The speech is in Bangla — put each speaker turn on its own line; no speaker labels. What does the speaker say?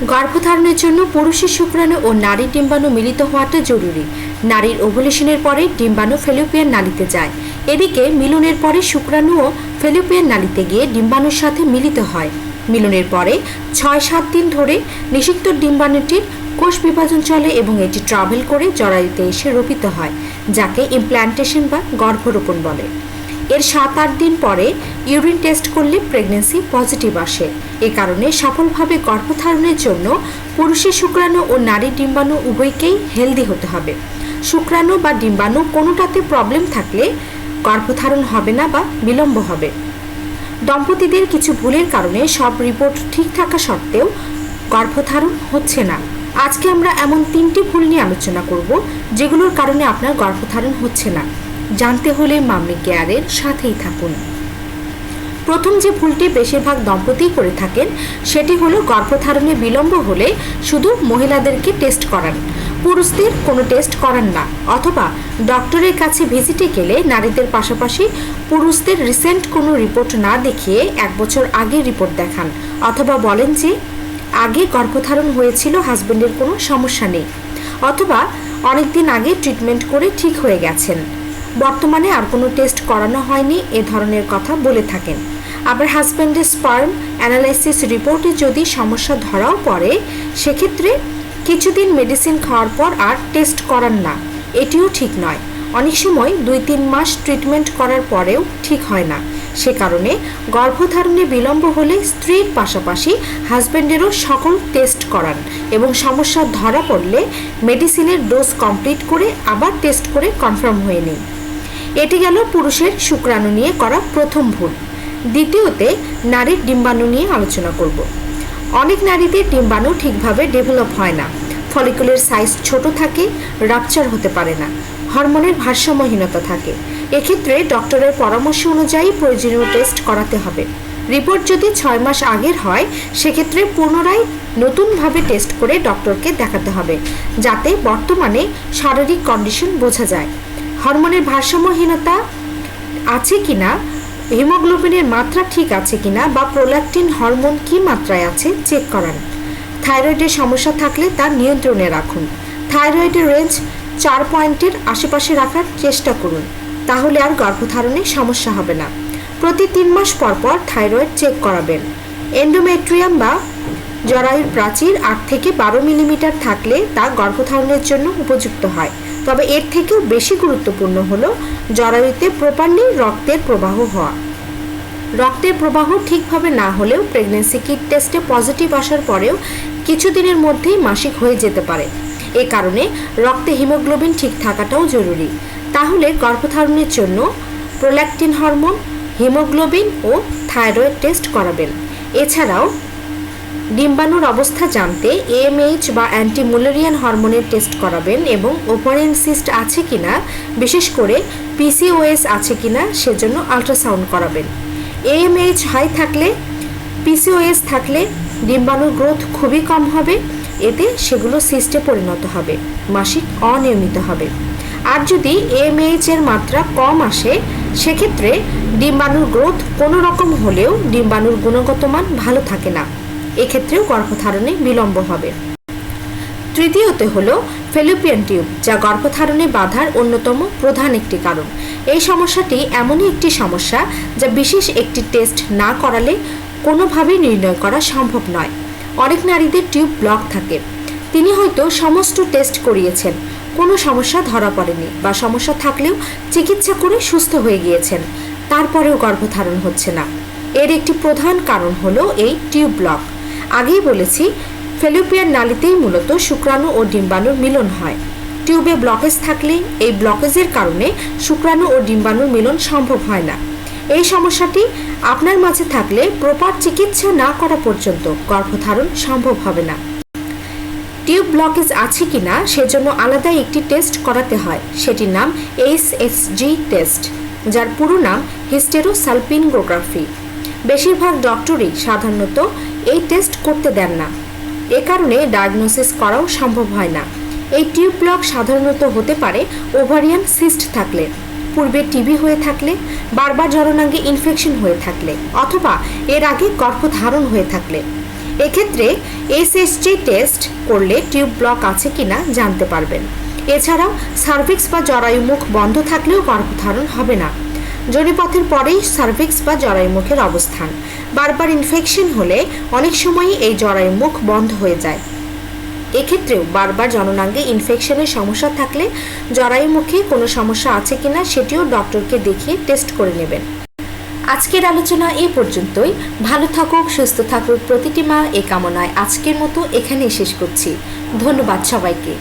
গর্ভধারণের জন্য পুরুষের শুক্রাণু ও নারীর ডিম্বাণু মিলিত হওয়াটা জরুরি। নারীর ওভুলেশনের পরে ডিম্বাণু ফেলোপিয়ান নালিতে যায়। এদিকে মিলনের পরে শুক্রাণুও ফেলোপিয়ান নালিতে গিয়ে ডিম্বাণুর সাথে মিলিত হয়। মিলনের পরে ছয় সাত দিন ধরে নিষিক্ত ডিম্বাণুটির কোষ বিভাজন চলে এবং এটি ট্রাভেল করে জরায়ুতে এসে রোপিত হয়, যাকে ইমপ্ল্যান্টেশন বা গর্ভরোপণ বলে। এর সাত আট দিন পরে ইউরিন টেস্ট করলে প্রেগনেন্সি পজিটিভ আসে। এ কারণে সফলভাবে গর্ভধারণের জন্য পুরুষের শুক্রাণু ও নারীর ডিম্বাণু উভয়কেই হেলদি হতে হবে। শুক্রাণু বা ডিম্বাণু কোনোটাতে প্রবলেম থাকলে গর্ভধারণ হবে না বা বিলম্ব হবে। দম্পতিদের কিছু ভুলের কারণে সব রিপোর্ট ঠিক থাকা সত্ত্বেও গর্ভধারণ হচ্ছে না। আজকে আমরা এমন তিনটি ভুল নিয়ে আলোচনা করব, যেগুলোর কারণে আপনার গর্ভধারণ হচ্ছে না। জানতে হলে মাম্মি কেয়ারের সাথেই থাকুন। প্রথম যে ভুলটি বেশিরভাগ দম্পতিই করে থাকেন, সেটি হলো গর্ভধারণে বিলম্ব হলে শুধু মহিলাদেরকে টেস্ট করান। পুরুষদের কোনো টেস্ট করান না, অথবা ডক্টরের কাছে ভিজিটে গেলে নারীদের পাশাপাশি পুরুষদের রিসেন্ট কোনো রিপোর্ট না দেখিয়ে এক বছর আগে রিপোর্ট দেখান, অথবা বলেন যে, আগে গর্ভধারণ হয়েছিল হাজবেন্ডের কোনো সমস্যা নেই। অথবা অনেক দিন আগে ট্রিটমেন্ট করে ঠিক হয়ে গেছেন। বর্তমানে আর কোনো টেস্ট করানো হয়নি, এ ধরনের কথা বলে থাকেন। আবার হাজব্যান্ডের স্পার্ম অ্যানালাইসিস রিপোর্টে যদি সমস্যা ধরাও পড়ে, সেক্ষেত্রে কিছুদিন মেডিসিন খাওয়ার পর আর টেস্ট করান না। এটিও ঠিক নয়। অনেক সময় দুই তিন মাস ট্রিটমেন্ট করার পরেও ঠিক হয় না। সে কারণে গর্ভধারণে বিলম্ব হলে স্ত্রীর পাশাপাশি হাজব্যান্ডেরও সকল টেস্ট করান এবং সমস্যা ধরা পড়লে মেডিসিনের ডোজ কমপ্লিট করে আবার টেস্ট করে কনফার্ম হয়ে নিন। এটি গেল পুরুষের শুক্রাণু নিয়ে করা প্রথম ভুল। দ্বিতীয়তে নারীর ডিম্বাণু নিয়ে আলোচনা করব। অনেক নারীদের ডিম্বাণু ঠিকভাবে ডেভেলপ হয় না, ফলিকুলের সাইজ ছোট থাকে, রাপচার হতে পারে না, হরমোনের ভারসাম্যহীনতা থাকে। এক্ষেত্রে ডক্টরের পরামর্শ অনুযায়ী প্রয়োজনীয় টেস্ট করাতে হবে। রিপোর্ট যদি ছয় মাস আগের হয়, সেক্ষেত্রে পুনরায় নতুনভাবে টেস্ট করে ডক্টরকে দেখাতে হবে, যাতে বর্তমানে শারীরিক কন্ডিশন বোঝা যায়। হরমোনের ভারসাম্যহীনতা আছে কিনা হিমোগ্লোবিনের মাত্রা ঠিক আছে কিনা বা প্রোল্যাকটিন হরমোন কী মাত্রায় আছে চেক করান থাইরয়েডের সমস্যা থাকলে তা নিয়ন্ত্রণে রাখুন। থাইরয়েডের রেঞ্জ চার পয়েন্টের আশেপাশে রাখার চেষ্টা করুন। তাহলে আর গর্ভধারণে সমস্যা হবে না। প্রতি তিন মাস পর পর থাইরয়েড চেক করাবেন। এন্ডোমেট্রিয়াম বা জরায়ুর প্রাচীর আট থেকে বারো মিলিমিটার থাকলে তা গর্ভধারণের জন্য উপযুক্ত হয়। তবে এর থেকেও বেশি গুরুত্বপূর্ণ হল জরায়ুতে প্রপারলি রক্তের প্রবাহ হওয়া। রক্তের প্রবাহ ঠিকভাবে না হলেও প্রেগনেন্সি কিট টেস্টে পজিটিভ আসার পরেও কিছুদিনের মধ্যেই মাসিক হয়ে যেতে পারে। এ কারণে রক্তে হিমোগ্লোবিন ঠিক থাকাটাও জরুরি। তাহলে গর্ভধারণের জন্য প্রোল্যাকটিন হরমোন হিমোগ্লোবিন ও থাইরয়েড টেস্ট করাবেন। এছাড়াও ডিম্বাণুর অবস্থা জানতে এএমএইচ বা অ্যান্টিমুলেরিয়ান হরমোনের টেস্ট করাবেন এবং ওপারিয়ান সিস্ট আছে কিনা, বিশেষ করে পিসিওএস আছে কিনা সেজন্য আল্ট্রাসাউন্ড করাবেন। এএমএইচ হাই থাকলে পিসিওএস থাকলে ডিম্বাণুর গ্রোথ খুবই কম হবে, এতে সেগুলো সিস্টে পরিণত হবে, মাসিক অনিয়মিত হবে। আর যদি এমএইচ এর মাত্রা কম আসে, সেক্ষেত্রে ডিম্বাণুর গ্রোথ কোনো রকম হলেও ডিম্বাণুর গুণগত মান ভালো থাকে না। এক্ষেত্রেও গর্ভধারণে বিলম্ব হবে। তৃতীয়তে হলো ফেলোপিয়ান টিউব, যা গর্ভধারণে বাধার অন্যতম প্রধান একটি কারণ। এই সমস্যাটি এমনই একটি সমস্যা যা বিশেষ একটি টেস্ট না করালে কোনোভাবেই নির্ণয় করা সম্ভব নয়। অনেক নারীদের টিউব ব্লক থাকে। তিনি হয়তো সমস্ত টেস্ট করিয়েছেন। কোনো সমস্যা ধরা পড়েনি বা সমস্যা থাকলেও চিকিৎসা করে সুস্থ হয়ে গিয়েছেন। তারপরেও গর্ভধারণ হচ্ছে না। এর একটি প্রধান কারণ হলো এই টিউব ব্লক। আগেই বলেছি ফেলোপিয়ান নালীতেই মূলত শুক্রাণু ও ডিম্বাণুর মিলন হয়। টিউবে ব্লকেজ থাকলে এই ব্লকেজের কারণে শুক্রাণু ও ডিম্বাণুর মিলন সম্ভব হয় না। এই সমস্যাটি আপনার মাঝে থাকলে প্রপার চিকিৎসা না করা পর্যন্ত গর্ভধারণ সম্ভব হবে না। টিউব ব্লকেজ আছে কিনা সেজন্য আলাদা একটি টেস্ট করাতে হয়। সেটির নাম এইচএসজি টেস্ট, যার পুরো নাম হিস্টেরোসালপিনগ্রাফি বেশিরভাগ ডক্টরই সাধারণত এই টেস্ট করতে দেন না। এ কারণে ডায়াগনোসিস করাও সম্ভব হয় না। এই টিউব ব্লক সাধারণত হতে পারে ওভারিয়ান সিস্ট থাকলে, পূর্বে টিবি হয়ে থাকলে, বারবার জননাঙ্গে ইনফেকশন হয়ে থাকলে, অথবা এর আগে গর্ভধারণ হয়ে থাকলে। এক্ষেত্রে এসএসজি টেস্ট করলে টিউব ব্লক আছে কিনা জানতে পারবেন। এছাড়াও সার্ভিক্স বা জরায়ুমুখ বন্ধ থাকলেও গর্ভধারণ হবে না। জনিপথের পরেই সার্ভিক্স বা জরায়ুমুখের অবস্থান। বারবার ইনফেকশন হলে অনেক সময়ই এই জরায়ু মুখ বন্ধ হয়ে যায়। এক্ষেত্রেও বারবার জননাঙ্গে ইনফেকশনের সমস্যা থাকলে জরায়ু মুখে কোনো সমস্যা আছে কিনা সেটিও ডক্টরকে দেখিয়ে টেস্ট করে নেবেন। আজকের আলোচনা এ পর্যন্তই। ভালো থাকুক, সুস্থ থাকুক, প্রতিটি মা এ কামনায় আজকের মতো এখানেই শেষ করছি। ধন্যবাদ সবাইকে।